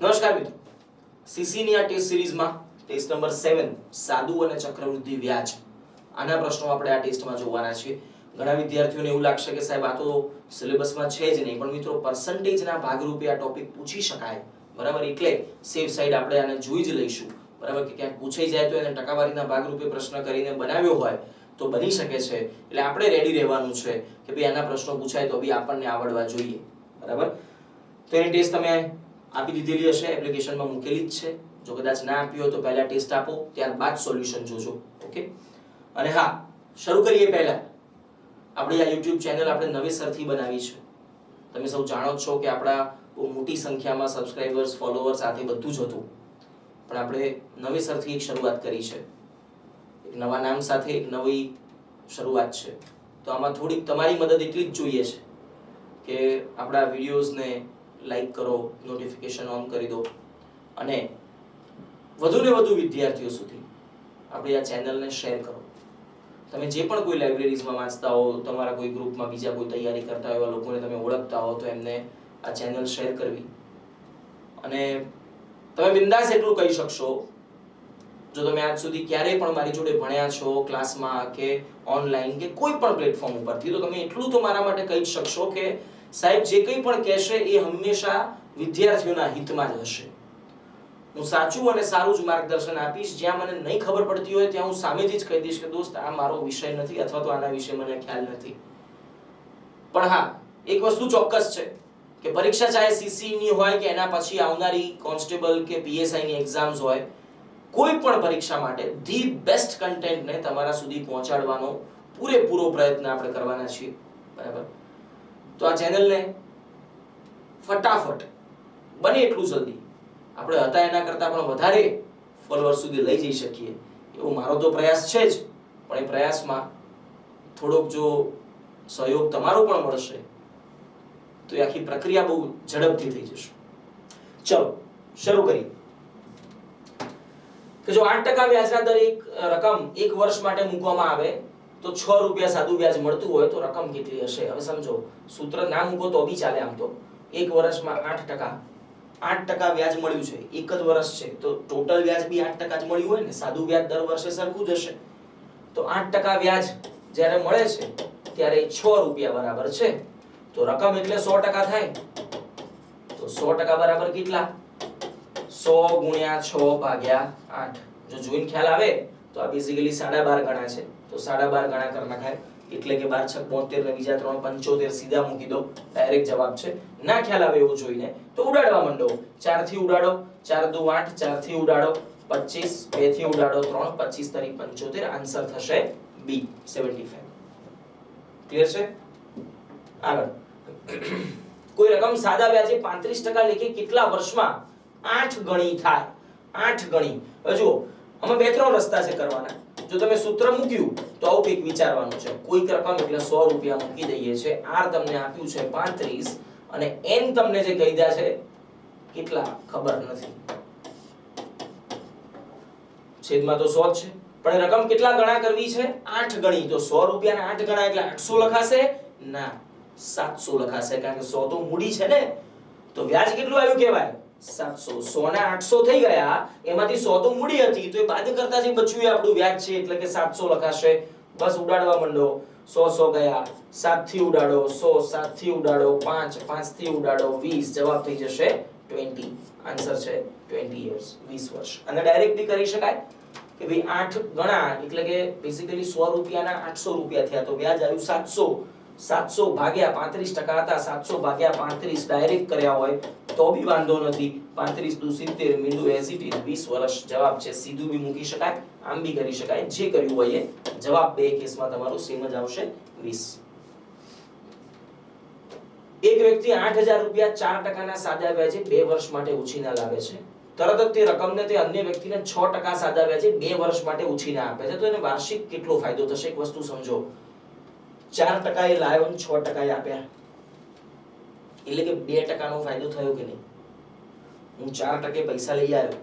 નમસ્કાર મિત્રો. સીસીની આ ટેસ્ટ સિરીઝમાં ટેસ્ટ નંબર સેવન, સાદુ અને ચક્રવૃદ્ધિ વ્યાજ. આના પ્રશ્નો આપણે આ ટેસ્ટમાં જોવાના છીએ. ઘણા વિદ્યાર્થીઓને એવું લાગશે કે સાહેબ આ તો સિલેબસમાં છે જ નહીં, પણ મિત્રો પર્સન્ટેજના ભાગરૂપે આ ટોપિક પૂછી શકાય. બરાબર? એટલે સેફ સાઈડ આપણે આને જોઈ જ લઈશું. બરાબર? કે ક્યાંક પૂછાઈ જાય તો એને ટકાવારીના ભાગરૂપે પ્રશ્ન કરીને બનાવ્યો હોય તો બની શકે છે. એટલે આપણે રેડી રહેવાનું છે કે ભાઈ આના પ્રશ્નો પૂછાય તો બી આપણને આવડવા જોઈએ. બરાબર? તો એની ટેસ્ટ તમે આપી દીધેલી હશે એપ્લિકેશનમાં મૂકેલી જ છે. જો કદાચ ના આપી હોય તો પહેલા ટેસ્ટ આપો, ત્યારબાદ સોલ્યુશન જોજો. ઓકે અને હા, શરૂ કરીએ પહેલા. આપણી આ યુટ્યુબ ચેનલ આપણે નવેસરથી બનાવી છે. તમે સૌ જાણો છો કે આપણા બહુ મોટી સંખ્યામાં સબસ્ક્રાઇબર્સ ફોલોઅર્સ સાથે બધું જ હતું. પણ આપણે નવેસરથી એક શરૂઆત કરી છે. એક નવા નામ સાથે એક નવી શરૂઆત છે. તો આમાં થોડીક તમારી મદદ એટલી જ જોઈએ છે કે આપણા વિડીયોઝને લાઈક કરો નોટિફિકેશન ઓન કરી દો. અને વધુને વધુ વિદ્યાર્થીઓ સુધી આપણી આ ચેનલને શેર કરો. તમે જે પણ કોઈ લાઇબ્રેરીઝમાં વાંચતા હો, તમારા કોઈ ગ્રુપમાં બીજા કોઈ તૈયારી કરતા હોય એવા લોકોને તમે ઓળખતા હો, તો એમને આ ચેનલ શેર કરવી. અને તમે બિંદાસ એટલું કહી શકશો, જો તમે આજ સુધી ક્યારેય પણ મારી જોડે ભણ્યા છો ક્લાસમાં કે ઓનલાઈન કે કોઈ પણ પ્લેટફોર્મ ઉપરથી, તો તમે એટલું તો મારા માટે કહી શકશો કે સાહેબ, જે કંઈ પણ કહેશે એ હંમેશા વિદ્યાર્થીઓના હિતમાં જ હશે. હું સાચું અને સારું જ માર્ગદર્શન આપીશ. જ્યાં મને નહીં ખબર પડતી હોય ત્યાં હું સામેથી જ કહી દઈશ કે, દોસ્ત, આ મારો વિષય નથી અથવા તો આના વિશે મને ખ્યાલ નથી. પણ હા, એક વસ્તુ ચોક્કસ છે કે પરીક્ષા ચાહે સીસીની હોય કે એના પછી આવનારી કોન્સ્ટેબલ કે પીએસઆઈની એક્ઝામ્સ હોય, કોઈ પણ પરીક્ષા માટે ધી બેસ્ટ કન્ટેન્ટને તમારા સુધી પહોંચાડવાનો પૂરેપૂરો પ્રયત્ન આપણે કરવાના છીએ. બરાબર? તો આ ચેનલને ફટાફટ બને એટલું જલ્દી. આપણે હતા એના કરતાં પણ વધારે ફોલોઅર સુધી લઈ જઈ શકીએ. એવો મારો તો પ્રયાસ છે જ. પણ એ પ્રયાસમાં થોડોક જો સહયોગ તમારો પણ મળશે, તો એ આખી પ્રક્રિયા બહુ ઝડપથી થઈ જશે. ચલો, શરૂ કરીએ. કે જો આઠ ટકા વ્યાજના દર એક રકમ એક વર્ષ માટે મૂકવામાં આવે તો છ રૂપિયા સાદું વ્યાજ મળતું હોય તો રકમ કેટલી હશે? હવે સમજો, સૂત્ર ના મૂકો તો બી ચાલે આમ તો. એક વર્ષમાં આઠ ટકા. આઠ ટકા વ્યાજ મળ્યું છે. એક જ વર્ષ છે. તો ટોટલ વ્યાજ બી આઠ ટકા જ મળ્યું હોય ને? સાદું વ્યાજ દર વર્ષે સરખું જ હશે. તો આઠ ટકા વ્યાજ જ્યારે મળે છે, ત્યારે છ રૂપિયા બરાબર છે. તો રકમ એટલે સો ટકા થાય. તો સો ટકા બરાબર કેટલા? સો ગુણ્યા છ ભાગ્યા આઠ. જો જોઈને ખ્યાલ આવે, તો આ બેઝિકલી સાડા બાર ગણા છે. તો સાડા બાર ગણા કરી નાખાય. એટલે કે બાર છક બોતેર ને બીજા ત્રણ પંચોતેર સીધા મૂકી દો. ડાયરેક્ટ જવાબ છે. ના ખ્યાલ આવે એવું જોઈને તો ઉડાડવા માંડો. ચારથી ઉડાડો, ચાર દુ આઠ ચારથી ઉડાડો, પચીસ બેથી ઉડાડો, ત્રણ, પચીસ તરી પંચોતેર, આન્સર થશે બી, સેવન્ટી ફાઈવ. ક્લિયર છે? આગળ. કોઈ રકમ સાદા વ્યાજે પાંત્રીસ ટકા લેખે કેટલા વર્ષમાં? આઠ ગણી થાય. આઠ ગણી. હવે જુઓ, આમાં બે ત્રણ રસ્તા છે કરવાના. જો તમે સૂત્ર મૂક્યું, તો આવું કંઈક વિચારવાનું છે. કોઈક રકમ એટલે સો રૂપિયા મૂકી દઈએ છે આર તમને આપ્યું છે પાંત્રીસ અને એન તમને જે કહી દે છે, કેટલા? ખબર નથી. છેદમાં તો સો જ છે. પણ રકમ કેટલા ગણા કરવી છે? આઠ ગણી. તો સો રૂપિયાના આઠ ગણા એટલે આઠસો લખાશે? ના, સાતસો લખાશે. કારણ કે સો તો મૂડી છે ને. તો વ્યાજ કેટલું આવ્યું કહેવાય? સાતસો. સો ના આઠસો થઈ ગયા. એમાંથી સો તો મૂડી હતી. તો એ બાદ કરતા જે બચ્યું આપણું વ્યાજ છે, એટલે કે સાતસો લખાશે. બસ ઉડાડવા માંડો. સો સો ગયા. સાતથી ઉડાડો. સો, સાતથી ઉડાડો. પાંચ. પાંચથી ઉડાડો. વીસ. જવાબ થઈ જશે ટ્વેન્ટી. આન્સર છે ટ્વેન્ટી યર્સ. વીસ વર્ષ. અને ડાયરેક્ટલી કરી શકાય કે ભાઈ આઠ ગણા, એટલે કે બેસિકલી સો રૂપિયાના આઠસો રૂપિયા થયા. તો વ્યાજ આવ્યું સાતસો. સાતસો ભાગ્યા પાંત્રીસ ટકા હતા. સાતસો ભાગ્યા પાંત્રીસ ડાયરેક્ટ કર્યા હોય તો બી વાંધો નથી. પાંત્રીસ દુ સિત્તેર મીંડુ એસીટી વીસ વર્ષ જવાબ છે. સીધું બી મૂકી શકાય, આમ બી કરી શકાય. જે કર્યું હોય જવાબ બે કેસમાં તમારું સેમ જ આવશે વીસ. એક વ્યક્તિ આઠ હજાર રૂપિયા ચાર ટકાના સાદા વ્યાજે બે વર્ષ માટે ઉછીના લાવે છે. તરત જ તે રકમને તે અન્ય વ્યક્તિને છ ટકા સાદા વ્યાજે બે વર્ષ માટે ઉછીના આપે છે. તો એને વાર્ષિક કેટલો ફાયદો થશે? એક વસ્તુ સમજો. ચાર ટકા એ લાવ્યો અને છ ટકા એ આપ્યા એટલે કે બે ટકાનો ફાયદો થયો કે નહીં હું ચાર ટકે પૈસા લઈ આવ્યો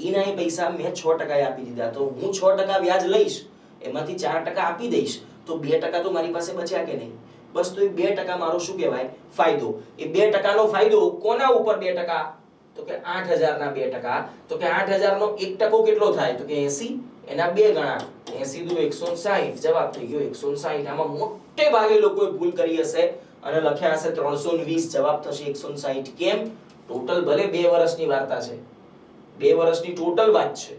એના એ પૈસા મેં છ ટકાએ આપી દીધા તો હું છ ટકા વ્યાજ લઈશ એમાંથી ચાર ટકા આપી દઈશ તો બે ટકા તો મારી પાસે બચ્યા કે નહીં બસ તો એ બે ટકા મારો શું કહેવાય ફાયદો એ બે ટકાનો ફાયદો કોના ઉપર બે ટકા તો કે આઠ હજારના બે ટકા તો કે આઠ હજારનો એક ટકો કેટલો થાય તો કે એસી એના બે ગણા. એસી દુ એકસો સાહીઠ જવાબ થઈ ગયો એકસો સાહીઠ આમાં મોટે ભાગે લોકોએ ભૂલ કરી હશે અને લખ્યા હશે ત્રણસો વીસ, જવાબ થશે એકસો સાહીઠ કેમ? ટોટલ ભલે બે વર્ષની વાર્તા છે. બે વર્ષની ટોટલ વાત છે.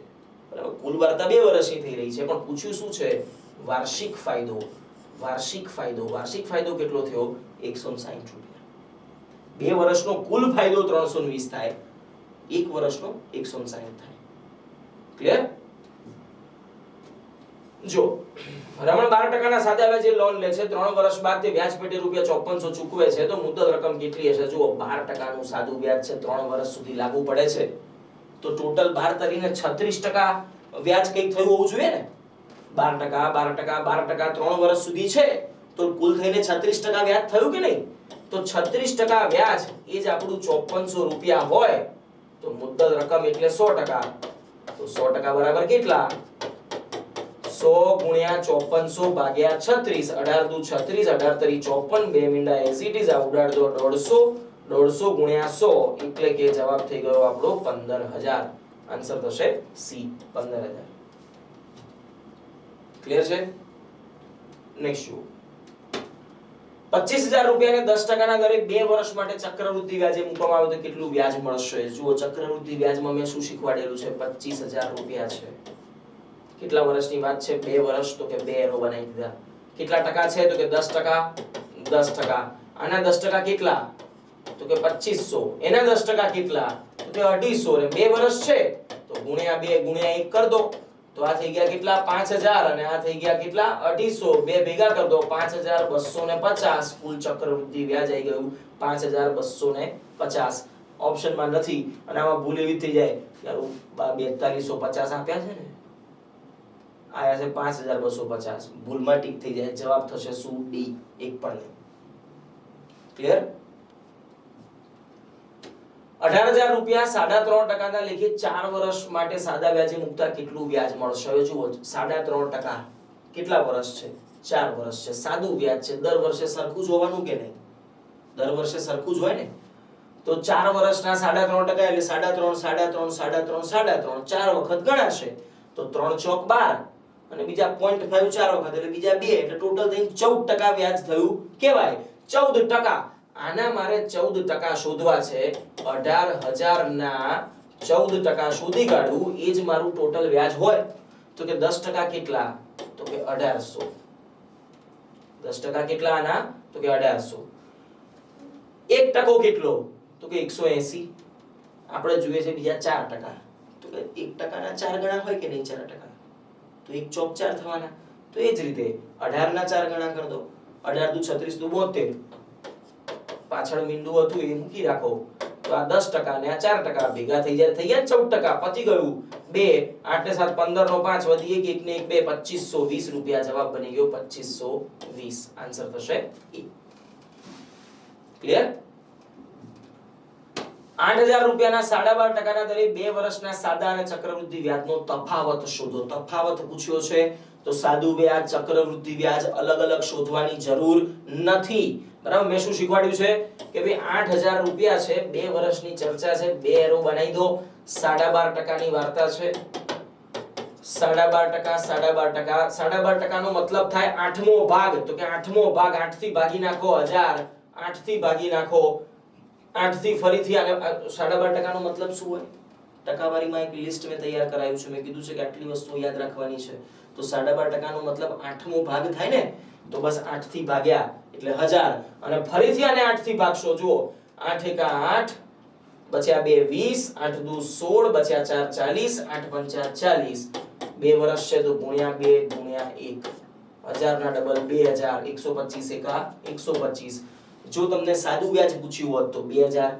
બરાબર? કુલ વાર્તા બે વર્ષની થઈ રહી છે. પણ પૂછ્યું શું છે? વાર્ષિક ફાયદો. વાર્ષિક ફાયદો. વાર્ષિક ફાયદો કેટલો થયો? એકસો સાહીઠ રૂપિયા. બે વર્ષનો કુલ ફાયદો ત્રણસો વીસ થાય. એક વર્ષનો એકસો સાહીઠ થાય. ક્લિયર જો, રમણ બાર ટકાના સાદા જે લોન લે છે, ત્રણ વર્ષ બાદ તે વ્યાજ પેટે રૂપિયા ચોપનસો ચૂકવે છે, તો મુદ્દત રકમ કેટલી હશે? જુઓ, બાર ટકાનું સાદું વ્યાજ છે, ત્રણ વર્ષ સુધી લાગુ પડે છે. તો ટોટલ બાર તરીને છત્રીસ ટકા વ્યાજ કંઈક થયું હોવું જોઈએ ને? બાર ટકા બાર ટકા બાર ટકા ત્રણ વર્ષ સુધી છે, તો કુલ થઈને છત્રીસ ટકા વ્યાજ થયું કે નહીં? તો છત્રીસ ટકા વ્યાજ એ જ આપણું ચોપનસો રૂપિયા હોય, તો મુદ્દત રકમ એટલે સો ટકા. તો સો ટકા બરાબર કેટલા? સો જવાબ થઈ ગયો આપણો પંદર હજાર. આન્સર થશે સી, પંદર હજાર. ક્લિયર છે? પચીસ હજાર રૂપિયાને દસ ટકાના દરે બે વર્ષ માટે ચક્રવૃદ્ધિ વ્યાજે મૂકવામાં આવે તો કેટલું વ્યાજ મળશે? જુઓ ચક્રવૃદ્ધિ વ્યાજમાં મેં શું શીખવાડેલું છે? પચીસ હજાર રૂપિયા છે. કેટલા વર્ષની વાત છે? બે વર્ષ, તો કે બે એરો બનાવી દીધા. કેટલા ટકા છે? તો કે દસ ટકા. દસ ટકા. આના દસ ટકા કેટલા? તો કે પચીસો. એના દસ ટકા કેટલા? તો કે અઢીસો. બે વર્ષ છે, તો ગુણ્યા બે ગુણ્યા એક કર દો. તો આ થઈ ગયા કેટલા? પાંચ હજાર. અને આ થઈ ગયા કેટલા? અઢીસો. બે ભેગા કર દો. પાંચ હજાર બસો ને પચાસ. કુલ ચક્રવૃદ્ધિ વ્યાજ આવી ગયું પાંચ હજાર બસો ને પચાસ. ઓપ્શનમાં નથી. અને આમાં ભૂલ એવી થઈ જાય બેતાલીસો પચાસ આપ્યા છે ને? આયા છે પાંચ હજાર બસો પચાસ. ભૂલમાં ટીક થઈ જાય, જવાબ થશે શું? ડી. એક પણ નહીં. ક્લિયર અઢાર હજાર રૂપિયા સાડા ત્રણ ટકાના લેખે ચાર વર્ષ માટે સાદા વ્યાજે મૂકતા કેટલું વ્યાજ મળશે? હવે જુઓ, સાડા ત્રણ ટકા કેટલા વર્ષ છે? ચાર વર્ષ છે. સાદું વ્યાજ છે. દર વર્ષે સરખું જ હોવાનું કે નહીં? દર વર્ષે સરખું જ હોય ને? તો ચાર વર્ષના સાડા ત્રણ ટકા એટલે સાડા ત્રણ સાડા ત્રણ સાડા ત્રણ સાડા ત્રણ, ચાર વખત ગણાશે. તો ત્રણ ચોક બાર. અને બીજા પોઈન્ટ ફાઈવ ચાર વખત, એટલે બીજા બે, એટલે ટોટલ થઈને ચૌદ ટકા વ્યાજ થયું કેવાય ચૌદ ટકા. આના મારે ચૌદ ટકા શોધવા છે. અઢાર હજાર ના ચૌદ ટકા શોધી કાઢવું એ જ મારું ટોટલ વ્યાજ હોય. તો કે દસ ટકા કેટલા? તો કે અઢારસો. દસ ટકા કેટલા આના? તો કે અઢારસો. એક ટકો કેટલો? તો કે એકસો એસી. આપણે જોઈએ છે બીજા ચાર ટકા. તો કે એક ટકાના ચાર ગણા હોય કે નહીં ચાર ટકા? તો એક ચોક ચાર થવાના. તો એ જ રીતે અઢાર ના ચાર ગણા કરી દો. અઢાર દુ છત્રીસ દુ બોતેર. પાછળ બિંદુ હતું એ મૂકી રાખો. તો આ દસ ટકા ને આ ચાર ટકા ભેગા થઈ જાય. થઈ ગયા ચૌદ ટકા પતી ગયું. બે, આઠ ને સાત, પંદર નો પાંચ વધી એક એક ને એક, બે, પચીસો વીસ રૂપિયા જવાબ બની ગયો પચીસો વીસ. આન્સર થશે ક્લિયર આઠ હજાર રૂપિયાના સાડા બાર ટકાના દરે બે વર્ષના સાદા અને ચક્રવૃદ્ધિ વ્યાજનો તફાવત શોધો. તફાવત પૂછ્યો છે, તો સાદું વ્યાજ, ચક્રવૃદ્ધિ વ્યાજ અલગ અલગ શોધવાની જરૂર નથી. બરાબર? મેં શું શીખવાડ્યું છે? કે ભાઈ, આઠ હજાર રૂપિયા છે, બે વર્ષની ચર્ચા છે, બે એરો બનાવી દો. સાડા બાર ટકાની વાર્તા છે. સાડા બાર ટકા, સાડા બાર ટકા. સાડા બાર ટકાનો મતલબ થાય આઠમો ભાગ. તો કે આઠમો ભાગ આઠથી ભાગી નાખો હજાર આઠ ભાગી નાખો આઠથી ફરીથી સાડા બાર ટકાનો મતલબ શું હોય? ટકાવારીમાં એક લિસ્ટ મેં તૈયાર કરાયું છે. મેં કીધું છે કે આટલી વસ્તુ યાદ રાખવાની છે. તો સાડા બાર ટકાનો મતલબ આઠમો ભાગ થાય ને, તો બસ આઠથી ભાગ્યા એટલે હજાર. અને ફરીથી આને આઠથી ભાગશો. જુઓ, આઠ એકા આઠ, બચ્યા બે વીસ, આઠ દુ સોળ, બચ્યા ચાર ચાલીસ, આઠ પંચા ચાલીસ. બે વર્ષ છે તો ગુણ્યા બે ગુણ્યા એક. હજારના ડબલ બે હજાર, એકસો પચીસ એકા એકસો પચીસ. જો તમને સાદું વ્યાજ પૂછ્યું હોત તો બે હજાર.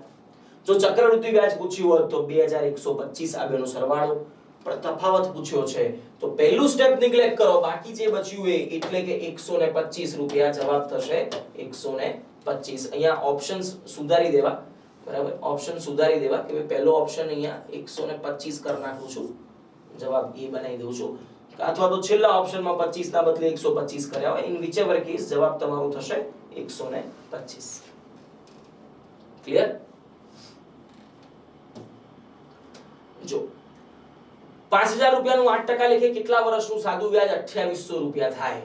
જો ચક્રવૃદ્ધિ વ્યાજ પૂછ્યું હોત તો બે હજાર એકસો પચીસ આ સરવાળો. પણ તફાવત પૂછ્યો છે તો પહેલું સ્ટેપ નિગ્લેક્ટ કરો. બાકી જે બચ્યું એ, એટલે કે એકસો ને પચીસ રૂપિયા જવાબ થશે એકસો ને પચીસ. અહીંયા ઓપ્શન સુધારી દેવા. બરાબર? ઓપ્શન સુધારી દેવા કે ભાઈ પહેલો ઓપ્શન અહીંયા એકસો ને પચીસ કરી નાખું છું. જવાબ એ બનાવી દઉં છું. અથવા તો છેલ્લા ઓપ્શનમાં પચીસ ના બદલે એકસો પચીસ કર્યા હોય. ઇન વિચેવર કેસ જવાબ તમારો થશે એકસો ને પચીસ. ક્લિયર જો, પાંચ હજાર રૂપિયાનું આઠ ટકા લેખે કેટલા વર્ષનું સાદું વ્યાજ અઠ્યાવીસો રૂપિયા થાય?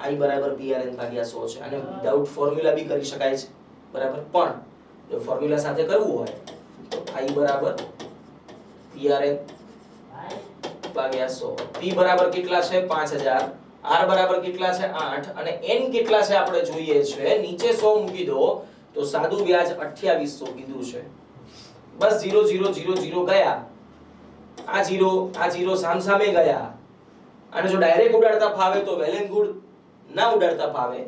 આઈ બરાબર પીઆરએન ભાગ્યા સો છે. અને વિધાઉટ ફોર્મ્યુલા બી કરી શકાય છે. બરાબર? પણ, જો ફોર્મ્યુલા સાથે કરવું હોય, તો આઈ બરાબર પીઆરએન ભાગ્યા સો. પી બરાબર કેટલા છે? પાંચ હજાર આર બરાબર કેટલા છે? આઠ. અને એન કેટલા છે આપણે જોઈએ છે? નીચે સો મૂકી દો, તો સાદું વ્યાજ અઠ્યાવીસો કીધું છે. બસ ઝીરો ઝીરો ઝીરો ઝીરો ગયા. આ ઝીરો આ ઝીરો સામસામે ગયા. અને જો ડાયરેક્ટ ઉડાડતા ફાવે તો વેલ એન્ડ ગુડ, ના ઉડાડતા ફાવે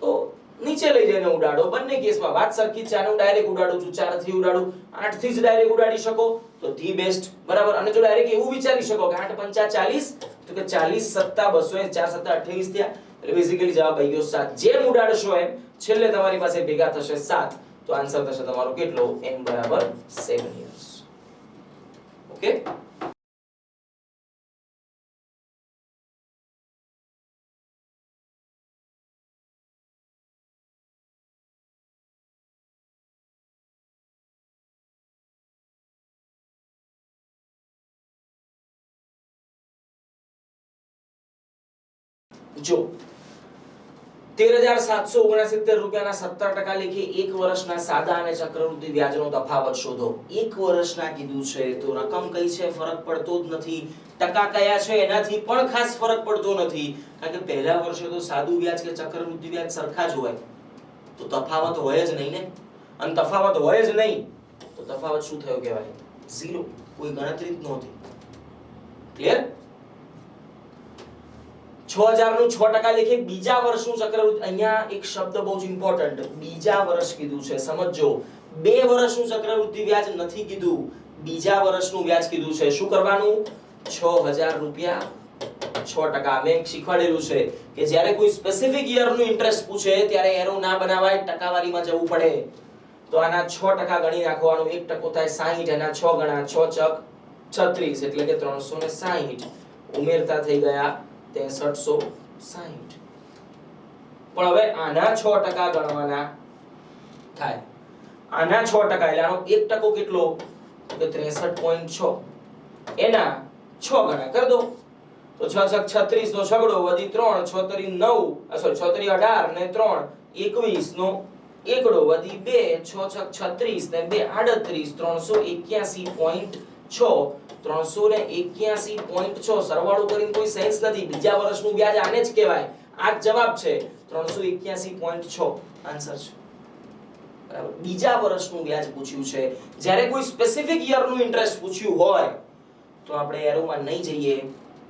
તો નીચે લઈ જઈને ઉડાડો. બંને કેસમાં વાત સરખી છે. આને હું ડાયરેક્ટ ઉડાડું છું 4 થી ઉડાડું. 8 થી જ ડાયરેક્ટ ઉડાડી શકો તો ધી બેસ્ટ. બરાબર? અને જો ડાયરેક્ટ એવું વિચારી શકો કે આઠ પંચા ચાલીસ તો કે ચાલીસ સત્તા, બસો ચાર સત્તા, અઠ્યાવીસ થયા. એટલે બેઝિકલી જવાબ આવી ગયો સાત. જેમ ઉડાડશો એમ, છેલ્લે તમારી પાસે ભેગા થશે સાત. તો આન્સર થશે તમારો કેટલો? n બરાબર 7 યર્સ ઓકે જો તેર હજાર સાતસો ઓગણસિત્તેર રૂપિયાના સત્તર ટકા લેખે એક વર્ષના સાદા અને ચક્રવૃદ્ધિ વ્યાજનો તફાવત શોધો. એક વર્ષના કીધું છે તો રકમ કઈ છે? ફરક પડતો જ નથી. ટકા કયા છે? એનાથી પણ ખાસ ફરક પડતો નથી. કારણ કે પહેલા વર્ષે તો સાદું વ્યાજ કે ચક્રવૃદ્ધિ વ્યાજ સરખા જ હોય. તો તફાવત હોય જ નહીં ને? અને તફાવત હોય જ નહીં. તો તફાવત શું થયો કહેવાય? ઝીરો. કોઈ ગણતરી જ નહોતી. ક્લિયર છ હજારનું છ ટકા લેખે બીજા વર્ષનું ચક્રવૃદ્ધિ અહીંયા એક શબ્દ બહુ જ ઇમ્પોર્ટન્ટ બીજા વર્ષ કીધું છે. સમજજો. બે વર્ષનું ચક્રવૃદ્ધિ વ્યાજ નથી કીધું. બીજા વર્ષનું વ્યાજ કીધું છે. શું કરવાનું? છ હજાર રૂપિયા. છ ટકા. મેં શીખવાડેલું છે કે જ્યારે કોઈ સ્પેસિફિક યરનું ઇન્ટરેસ્ટ પૂછે, ત્યારે એરો ના બનાવાય, ટકાવારીમાં જવું પડે. તો આના છ ટકા ગણી નાખવાનું. એક ટકો થાય સાહીઠ, એના છ ગણા છ ચક છત્રીસ, એટલે કે ત્રણસો ને સાહીઠ. ઉમેરતા થઈ ગયા પણ હવે આના છ ટકા ગણવાના થાય. આના છ ટકા એટલે આનો એક ટકો કેટલો? તો કે ત્રેસઠ પોઈન્ટ છ. એના છ ગણા કરી દો. તો છ છક છત્રીસ નો છગડો વધી ત્રણ છ તરી નવ સોરી છ તરી અઢાર ને ત્રણ એકવીસ નો એકડો વધી બે, છ છક છત્રીસ ને બે, આડત્રીસ, ત્રણસો એક્યાસી પોઈન્ટ છ ત્રણસો ને એક્યાસી પોઈન્ટ છ. સરવાળો કરીને કોઈ સેન્સ નથી. બીજા વર્ષનું વ્યાજ આને જ કહેવાય. આ જવાબ છે ત્રણસો એક્યાસી પોઈન્ટ છ. આન્સર છે. બરાબર. બીજા વર્ષનું વ્યાજ પૂછ્યું છે. જ્યારે કોઈ સ્પેસિફિક યરનું ઇન્ટરેસ્ટ પૂછ્યું હોય, તો આપણે એરોમાં નહીં જઈએ.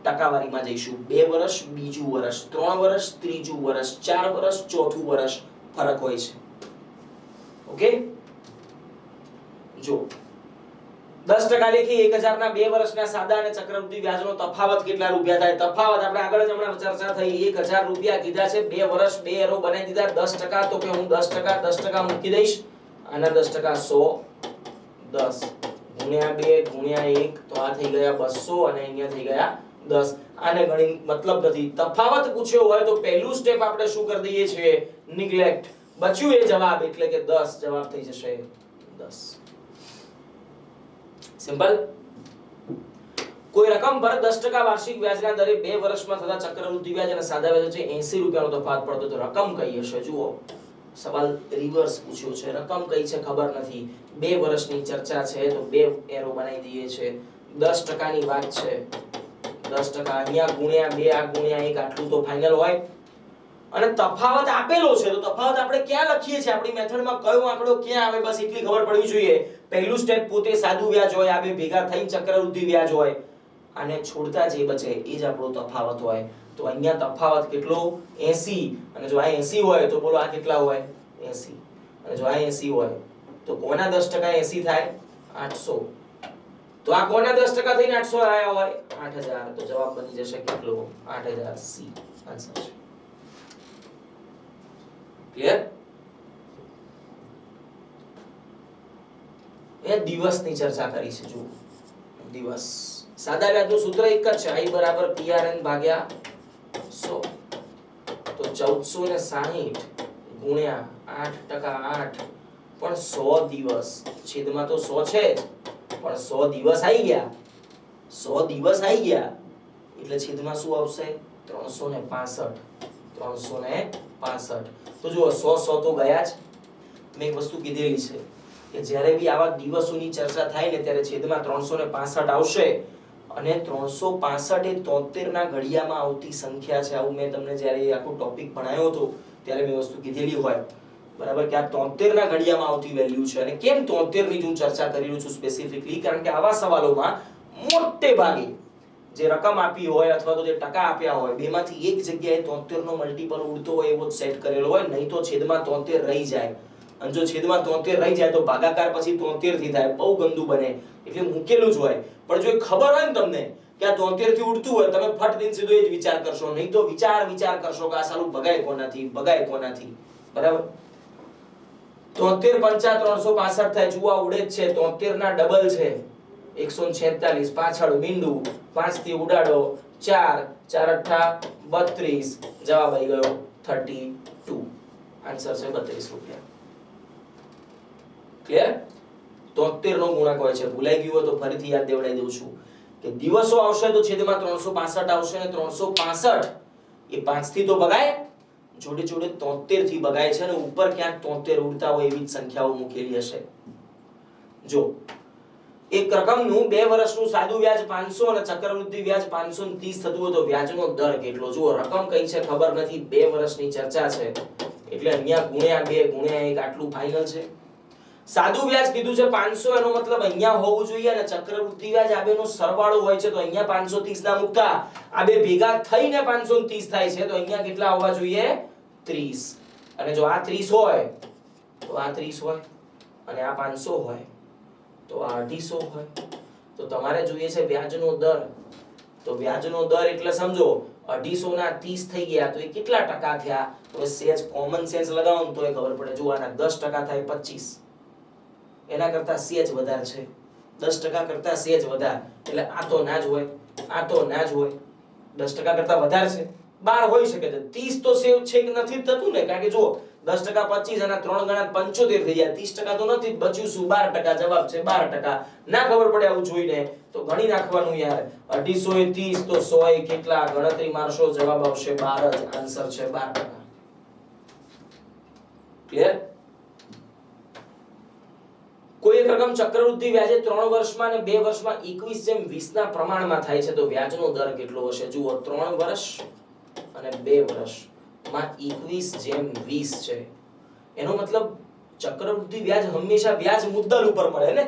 ટકાવારીમાં જઈશું. બે વર્ષ, બીજું વર્ષ. ત્રણ વર્ષ, ત્રીજું વર્ષ. ચાર વર્ષ, ચોથું વર્ષ. ફરક હોય છે. ઓકે? જો દસ ટકા લેખી એક હજારના બે વર્ષના સાદા અને ચક્રવૃદ્ધિ વ્યાજનો તફાવત કેટલા રૂપિયા થાય? તફાવત, આપણે આગળ જ હમણાં ચર્ચા થઈ. એક હજાર રૂપિયા કીધા છે, બે વર્ષ બે એરો બનાવી દીધા. દસ ટકા તો કે હું દસ ટકા દસ ટકા મૂકી દઈશ. અને દસ ટકા સો, દસ. ગુણ્યા બે, ગુણ્યા એક, તો આ થઈ ગયા બસો અને અહીંયા થઈ ગયા દસ. આને ગણી મતલબ નથી. તફાવત પૂછ્યો હોય તો પહેલું સ્ટેપ આપણે શું કરી દઈએ છીએ? નિગ્લેક્ટ બચ્યું એ જવાબ એટલે કે દસ જવાબ થઈ જશે. દસ. સિમ્પલ કોઈ રકમ પર દસ ટકા વાર્ષિક વ્યાજના દરે બે વર્ષમાં થતા ચક્રવૃદ્ધિ વ્યાજ અને સાદા વ્યાજ છે 80 રૂપિયાનો તફાવત પડતો તો રકમ કઈ હશે જુઓ, સવાલ રિવર્સ પૂછ્યો છે. રકમ કઈ છે ખબર નથી. બે વર્ષની ચર્ચા છે તો બે એરો બનાવી દઈએ છે દસ ટકાની વાત છે. દસ ટકા અહીંયા ગુણ્યા, બે આ ગુણ્યા, એક આટલું તો ફાઇનલ હોય. અને તફાવત આપેલો છે. તો તફાવત આપણે ક્યાં લખીએ છીએ? આપણી મેથડમાં કયો આંકડો ક્યાં આવે, બસ એટલી ખબર પડવી જોઈએ. પહેલું સ્ટેપ પોતે સાદું વ્યાજ હોય, આ બે ભેગા થઈ ચક્રવૃદ્ધિ વ્યાજ હોય. અને છોડતા જે બચે એ જ આપણો તફાવત હોય. તો અહીંયા તફાવત કેટલો? 80 અને જો આ 80 હોય, તો બોલો આ કેટલા હોય? 80 અને જો આ 80 હોય, તો કોના 10% 80 થાય? 800 તો આ કોના 10% થઈને 800 આવ્યા હોય? 8000 તો જવાબ બની જશે કેટલો? 8000 સી. આન્સર છે. ક્લિયર એ દિવસની ચર્ચા કરી છે, જુઓ. દિવસ. સાદા વ્યાજનું સૂત્ર એક જ છે, i બરાબર prn ભાગ્યા 100 તો 1460 ગુણ્યા 8 પણ 100 દિવસ. છેદમાં તો 100 છે પણ 100 દિવસ આવી ગયા. 100 દિવસ આવી ગયા. એટલે છેદમાં શું આવશે? 365 365 તો જુઓ, સો સો તો ગયા જ મેં એક વસ્તુ કીધેલી છે કે જ્યારે બી આવા દિવસોની ચર્ચા થાય ને ત્યારે છેદમાં ત્રણસો ને પાસઠ આવશે અને ત્રણસો પાસઠ એ તોતેર ના ઘડિયામાં આવતી સંખ્યા છે. આવું મેં તમને જ્યારે આખું ટોપિક ભણાયો હતો, ત્યારે મેં વસ્તુ કીધેલી હોય. બરાબર, કે આ તોતેર ના ઘડિયામાં આવતી વેલ્યુ છે. અને કેમ તોતેરની હું ચર્ચા કરી રહ્યો છું સ્પેસિફિકલી કારણ કે આવા સવાલોમાં મોટે ભાગે જે રકમ આપી હોય અથવા તો જે ટકા આપ્યા હોય, બેમાંથી એક જગ્યાએ તોતેર નો મલ્ટીપલ ઉડતો હોય એવો સેટ કરેલો હોય, નહીં તો છેદમાં તોતેર રહી જાય. અને જો છેદમાં તોતેર રહી જાય તો ભાગાકાર પછી તોતેરથી થાય, બહુ ગંદુ બને. એટલે મૂકેલું જ હોય. પણ જો ખબર હોય ને તમને કે આ તોતેરથી ઉડતું હોય, તમે ફટ દિન સીધો એ જ વિચાર કરશો. નહીં તો વિચાર વિચાર કરશો કે આ સાલું ભગાય કોનાથી? ભગાય કોનાથી? બરાબર? તોતેર પંચા ત્રણસો પાસઠ થાય જુઓ ઉડે જ છે. તોતેર ના ડબલ છે. એકસો છેતાલીસ, પાછળ, મીંડું. પાંચથી ઉડાડો. ચાર ચાર અઠ્ઠા, બત્રીસ. જવાબ આવી ગયો થર્ટી ટુ. આન્સર છે બત્રીસ રૂપિયા. ક્લિયર તોતેર નો ગુણાંક હોય છે. ભૂલાઈ ગયું હોય તો ફરીથી યાદ દેવડાવી દઉં છું કે દિવસો આવશે તો છેદમાં ત્રણસો પાસઠ આવશે ને ત્રણસો પાસઠ એ પાંચથી તો ભગાય. જોડે જોડે તોતેરથી ભગાય છે અને ઉપર ક્યાંક તોતેર ઉડતા હોય એવી જ સંખ્યાઓ મૂકેલી હશે. જો એક રકમનું બે વર્ષનું સાદું વ્યાજ પાંચસો અને ચક્રવૃદ્ધિ વ્યાજ પાંચસો ત્રીસ થતું હોય તો વ્યાજનો દર કેટલો? જુઓ, રકમ કઈ છે ખબર નથી, બે વર્ષની ચર્ચા છે. એટલે અહીંયા ગુણ્યા બે, ગુણ્યા એક આટલું ફાઇનલ છે. સાદું વ્યાજ કીધું છે પાંચસો, એનો મતલબ અહીંયા હોવું જોઈએ અને ચક્રવૃદ્ધિ વ્યાજ આ બેનો સરવાળો હોય છે તો અહીંયા પાંચસો ત્રીસ ના મુકતા. આ બે ભેગા થઈને પાંચસો ત્રીસ થાય છે તો અહીંયા કેટલા હોવા જોઈએ? ત્રીસ. અને જો આ ત્રીસ હોય, તો આ ત્રીસ હોય અને આ પાંચસો હોય. તો અઢીસો હોય. તો તમારે જોઈએ છે વ્યાજનો દર. તો વ્યાજનો દર એટલે સમજો અઢીસો ના ત્રીસ થઈ ગયા તો એ કેટલા ટકા થયા? સેજ કોમન સેન્સ લગાવો તો એ ખબર પડે. જો દસ ટકા થાય પચીસ. એના કરતા સેજ વધારે છે. દસ ટકા કરતા સેજ વધારે. એટલે આ તો ના જ હોય. આ તો ના જ હોય. દસ ટકા કરતા વધારે છે. બાર હોઈ શકે છે. ત્રીસ તો સેવ છે કે નથી થતું ને. કારણ કે જો દસ ટકા પચીસ અને ત્રણ ગણા પંચોતેર થઈ જાય. ત્રીસ ટકા તો નથી બચ્યું શું? બાર ટકા જવાબ છે, બાર ટકા. ના ખબર પડે આવું જોઈને. તો ગણી નાખવાનું યાર. અઢીસો એ ત્રીસ તો સો એ કેટલા? ગણતરી મારશો, જવાબ આવશે બાર જ. આન્સર છે બાર ટકા. ક્લિયર કોઈ એક રકમ ચક્રવૃદ્ધિ વ્યાજે ત્રણ વર્ષમાં અને બે વર્ષમાં એકવીસ જેમ વીસ ના પ્રમાણમાં થાય છે, તો વ્યાજનો દર કેટલો હશે? જુઓ, ત્રણ વર્ષ અને બે વર્ષ. માં એકવીસ જેમ વીસ છે. એનો મતલબ ચક્રવૃદ્ધિ વ્યાજ હંમેશા વ્યાજ મુદ્દલ ઉપર મળે ને?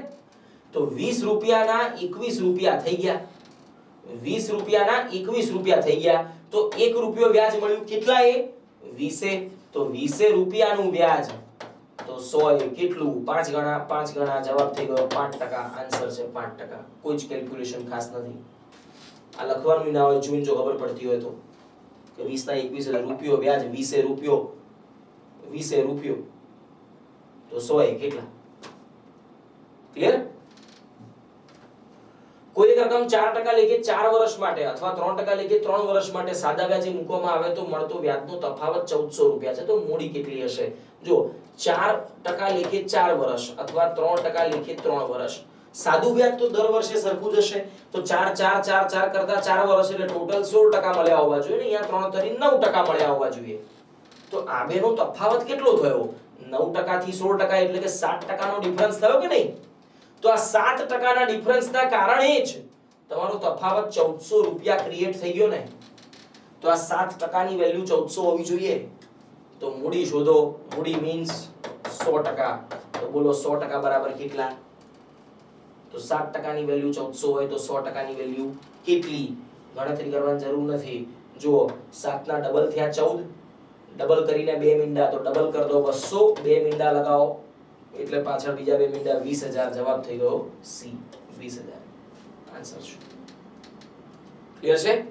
તો વીસ રૂપિયાના એકવીસ રૂપિયા થઈ ગયા. વીસ રૂપિયાના એકવીસ રૂપિયા થઈ ગયા. તો એક રૂપિયો વ્યાજ મળ્યું કેટલા એ વીસે. તો વીસે રૂપિયાનું વ્યાજ. તો સો એ કેટલું? પાંચ ગણા પાંચ ગણા જવાબ થઈ ગયો. પાંચ ટકા. આન્સર છે પાંચ ટકા. કોઈ જ કેલ્ક્યુલેશન ખાસ નથી. આ લખવાનું ના હોય, જોઈને જો ખબર પડતી હોય તો. કે વીસના એકવીસ એટલે રૂપિયો, વ્યાજ વીસે રૂપિયો વીસે રૂપિયો. તો સો એ કેટલા? ક્લિયર કોઈ એક રકમ ચાર ટકા લેખે ચાર વર્ષ માટે અથવા ત્રણ ટકા લેખે ત્રણ વર્ષ માટે સાદા વ્યાજે મૂકવામાં આવે તો મળતો વ્યાજનો તફાવત ચૌદસો રૂપિયા છે. તો મૂડી કેટલી હશે? જો ચાર ટકા લેખે ચાર વર્ષ અથવા ત્રણ ટકા લેખે ત્રણ વર્ષ. સાદું વ્યાજ તો દર વર્ષે સરખું જ હશે. તો ચાર ચાર ચાર ચાર કરતા ચાર વર્ષ એટલે ટોટલ સોળ ટકા મળ્યા હોવા જોઈએ ને, અહીંયા ત્રણ તરી નવ ટકા મળ્યા હોવા જોઈએ. તો આ બેનો તફાવત કેટલો થયો? નવ ટકા થી સોળ ટકા એટલે કે સાત ટકાનો ડિફરન્સ થયો કે નહીં? તો આ સાત ટકાના ડિફરન્સના કારણે જ તમારો તફાવત ચૌદસો રૂપિયા ક્રિએટ થઈ ગયો ને. તો આ સાત ટકાની વેલ્યુ ચૌદસો હોવી જોઈએ. તો મૂડી શોધો. મૂડી મીન્સ સો ટકા. તો બોલો સો ટકા બરાબર કેટલા? તો સાત ટકાની વેલ્યુ ચૌદસો હોય તો સો ટકાની વેલ્યુ કેટલી? ગણતરી કરવાની જરૂર નથી. જુઓ, સાતના ડબલ થયા ચૌદ. ડબલ કરીને બે મીંડા, તો ડબલ કર દો બસો. બે મીંડા લગાવો. એટલે પાછળ બીજા બે મીંડા વીસ હજાર જવાબ થઈ ગયો સી. વીસ હજાર. આન્સર શું? ક્લિયર છે?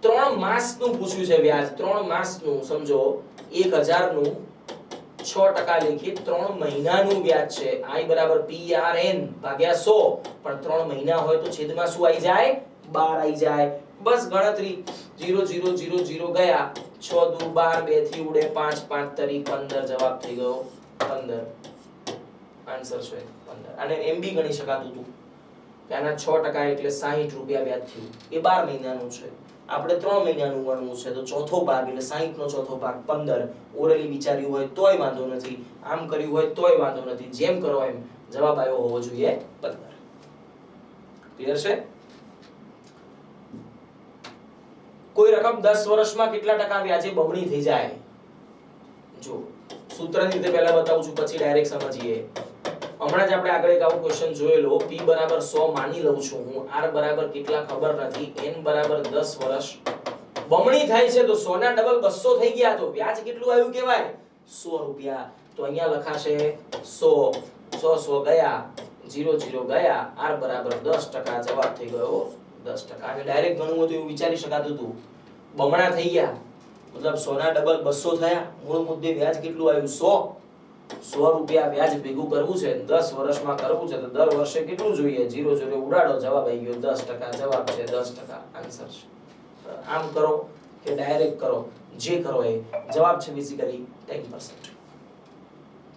ત્રણ માસનું પૂછ્યું છે વ્યાજ. ત્રણ માસનું, સમજો. એક હજારનું છ ટકા લેખે ત્રણ મહિનાનું વ્યાજ છે. આઈ બરાબર પી પણ ત્રણ મહિના હોય તો છેદમાં શું આવી જાય? બાર આવી જાય. બસ ગણતરી. જીરો જીરો જીરો જીરો ગયા. છ દુ બાર, બેથી ઉડે પાંચ પાંચ તરી પંદર. જવાબ થઈ ગયો પંદર. આન્સર છે પંદર. અને એમ બી ગણી શકાતું હતું. આના છ ટકા એટલે સાહીઠ રૂપિયા વ્યાજ થયું. એ બાર મહિનાનું છે. આપણે ત્રણ મહિનાનું ગણવું છે, તો ચોથો ભાગ એટલે સાહીઠ નો ચોથો ભાગ, પંદર. ઓરલી વિચાર્યું હોય તોય વાંધો નથી. આમ કર્યું હોય તોય વાંધો નથી. જેમ કરો એમ જવાબ આવ્યો હોવો જોઈએ પંદર. ક્લિયર છે? કોઈ રકમ દસ વર્ષમાં કેટલા ટકા વ્યાજે બમણી થઈ જાય? જો, સૂત્રની રીતે પહેલા બતાવું છું, પછી ડાયરેક્ટ સમજીએ. હમણાં જ આપણે આગળ એક આવો ક્વેશ્ચન જોયેલો, p બરાબર 100 માની લઉં છું હું, r બરાબર કેટલા ખબર નથી, n બરાબર 10 વર્ષ. બમણી થાય છે તો 100 ના ડબલ 200 થઈ ગયા તો વ્યાજ કેટલું આવ્યું કહેવાય? 100 રૂપિયા. તો અહીંયા લખાશે 100 100 100 ગયા 0 0 ગયા, r બરાબર 10% જવાબ થઈ ગયો. 10% અને ડાયરેક્ટ ગણવું તો એવું વિચારી શકાતું હતું. બમણા થઈ ગયા. મતલબ 100 ના ડબલ 200 થયા. મૂળ મુદ્દે વ્યાજ કેટલું આવ્યું? 100 સો રૂપિયા વ્યાજ ભેગું કરવું છે દસ વર્ષમાં કરવું છે તો દર વર્ષે કેટલું જોઈએ? જીરો જીરો ઉડાડો, જવાબ આવી ગયો દસ ટકા, જવાબ છે દસ ટકા. આન્સર છે. આમ કરો કે ડાયરેક્ટ કરો. જે કરો એ જવાબ છે બેઝિકલી ટેન પર્સન્ટ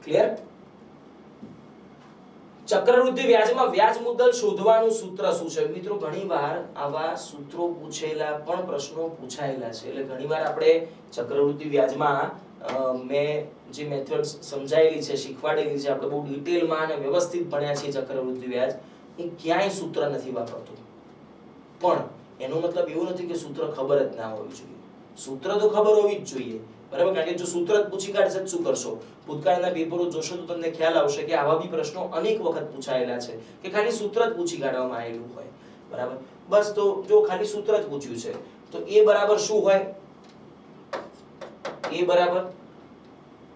ક્લિયર ચક્રવૃદ્ધિ વ્યાજમાં વ્યાજ મુદ્દલ શોધવાનું સૂત્ર શું છે? મિત્રો, ઘણીવાર આવા સૂત્રો પૂછેલા પણ પ્રશ્નો પૂછાયેલા છે. એટલે ઘણીવાર આપણે ચક્રવૃદ્ધિ વ્યાજમાં મેં જે મેથડ્સ સમજાયેલી છે, શીખવાડેલી છે, આપણે બહુ ડિટેલમાં અને વ્યવસ્થિત ભણ્યા છીએ ચક્રવૃદ્ધિ વ્યાજ હું ક્યાંય સૂત્ર નથી વાપરતો. પણ એનો મતલબ એવું નથી કે સૂત્ર ખબર જ ના હોવી જોઈએ. સૂત્ર તો ખબર હોવી જ જોઈએ. બરાબર? કારણ કે જો સૂત્ર જ પૂછી કાઢશે તો શું કરશો? ભૂતકાળના પેપરો જોશો તો તમને ખ્યાલ આવશે કે આવા બી પ્રશ્નો અનેક વખત પૂછાયેલા છે કે ખાલી સૂત્ર જ પૂછી કાઢવામાં આવેલું હોય. બરાબર? બસ તો જો ખાલી સૂત્ર જ પૂછ્યું છે, તો એ બરાબર શું હોય? એ બરાબર?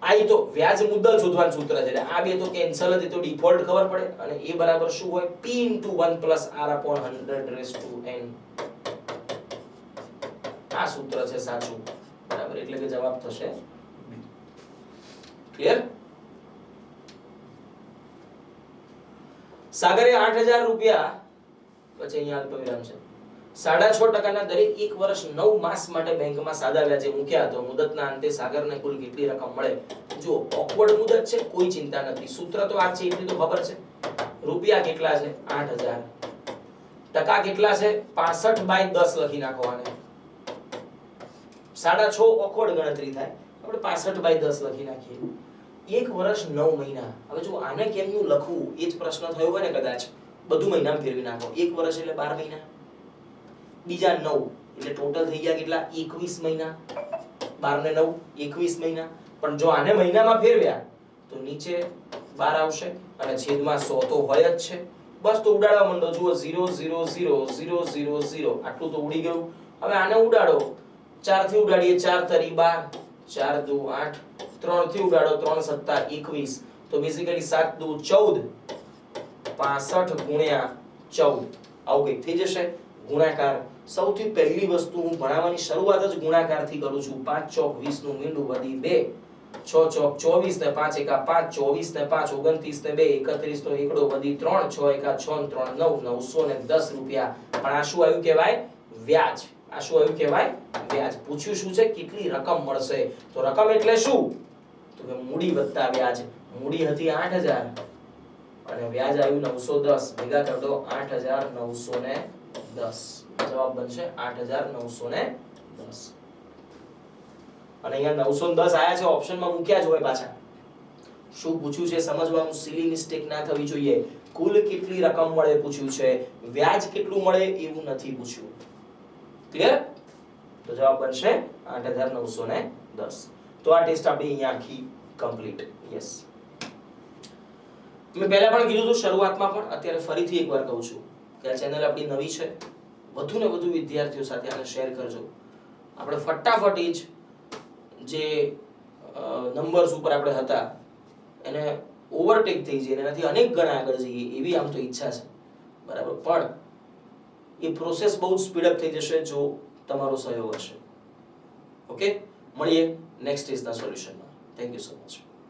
આ ઈ તો વ્યાજ મુદ્દલ શોધવાનું સૂત્ર છે. એટલે આ બે તો કેન્સલ એ તો ડિફોલ્ટ ખબર પડે. અને એ બરાબર શું હોય? P 1 r 100 raise to n. આ સૂત્ર છે સાચું. બરાબર? એટલે કે જવાબ થશે ક્લિયર સાગરે 8000 રૂપિયા, પછી અહીંયા અલ્પવિરામ છે. સાડા છ ટકાના દરેક એક વર્ષ નવ માસ માટે બેંકમાં સાદા વ્યાજે મૂક્યા તો મુદતના અંતે સાગરને કુલ કેટલી રકમ મળે? જો ઓકવર્ડ મુદત છે, કોઈ ચિંતા નથી. સૂત્ર તો આ છે, એટલી તો ખબર છે. રૂપિયા કેટલા છે? આઠ હજાર. ટકા કેટલા છે? પાસઠ બાય દસ લખી નાખવાને. સાડા છ ઓકવર્ડ ગણતરી થાય. આપણે પાસઠ બાય દસ લખી નાખીએ. એક વર્ષ નવ મહિના. હવે જો આને કેમનું લખવું? એ જ પ્રશ્ન થયો હોય ને કદાચ. બધું મહિનામાં ફેરવી નાખો. એક વર્ષ એટલે બાર મહિના. બીજા નવ. એટલે ટોટલ થઈ ગયા કેટલા? એકવીસ મહિના. બાર ને નવ, એકવીસ મહિના. પણ જો આને મહિનામાં ફેરવ્યા, તો નીચે બાર આવશે અને છેદમાં સો તો હોય જ છે. બસ તો ઉડાડવા માંડો. જુઓ zero zero zero zero zero zero આટલું તો ઉડી ગયું. હવે આને ઉડાડો. ચારથી ઉડાડીએ ચાર તરી બાર. ચાર દુ આઠ. ત્રણથી ઉડાડો, ત્રણ સત્તા એકવીસ. તો બેઝિકલી સાત દુ ચૌદ. પાસઠ ગુણ્યા ચૌદ. આવું કંઈક થઈ જશે. ગુણાકાર સૌથી પહેલી વસ્તુ હું ભણાવવાની શરૂઆત જ ગુણાકારથી કરું છું. પાંચ ચોક વીસનું મીંડું વધી બે. છ ચોક ચોવીસ ને પાંચ એકા પાંચ ચોવીસ ને પાંચ ઓગણત્રીસ ને બે એકત્રીસ નો એકડો વધી ત્રણ, છ એકા છ ત્રણ, નવ, નવસો ને દસ રૂપિયા. પણ આ શું આવ્યું કહેવાય? વ્યાજ. આ શું આવ્યું કહેવાય? વ્યાજ. પૂછ્યું શું છે? કેટલી રકમ મળશે? તો રકમ એટલે શું? તો કે મૂડી વત્તા વ્યાજ. મૂડી હતી આઠ હજાર. અને વ્યાજ આવ્યું નવસો દસ. ભેગા કરી આઠ હજાર નવસો ને દસ. જવાબ બનશે આઠ હજાર નવસો ને દસ. અને અહીંયા નવસો દસ આયા છે, ઓપ્શનમાં મૂક્યા જ હોય પાછા. શું પૂછ્યું છે સમજવાનું? સિલી મિસ્ટેક ના થવી જોઈએ. કુલ કેટલી રકમ મળે પૂછ્યું છે. વ્યાજ કેટલું મળે એવું નથી પૂછ્યું. ક્લિયર તો જવાબ બનશે આઠ હજાર નવસો ને દસ. તો આ ટેસ્ટ આપણી અહીંયા આખી કમ્પ્લીટ યસ મેં પહેલા પણ કીધું હતું, શરૂઆતમાં પણ, અત્યારે ફરીથી એકવાર કહું છું. કે આ ચેનલ આપણી નવી છે વધુ ને વધુ વિદ્યાર્થીઓ સાથે આને શેર કરજો. આપણે ફટાફટ એ જ જે નંબર્સ ઉપર આપણે હતા, એને ઓવરટેક થઈ જઈએ એનાથી અનેક ગણા આગળ જઈએ, એવી આમ તો ઈચ્છા છે. બરાબર? પણ એ પ્રોસેસ બહુ સ્પીડઅપ થઈ જશે જો તમારો સહયોગ હશે. ઓકે મળીએ નેક્સ્ટ ઇઝના સોલ્યુશનમાં થેન્ક યુ સો મચ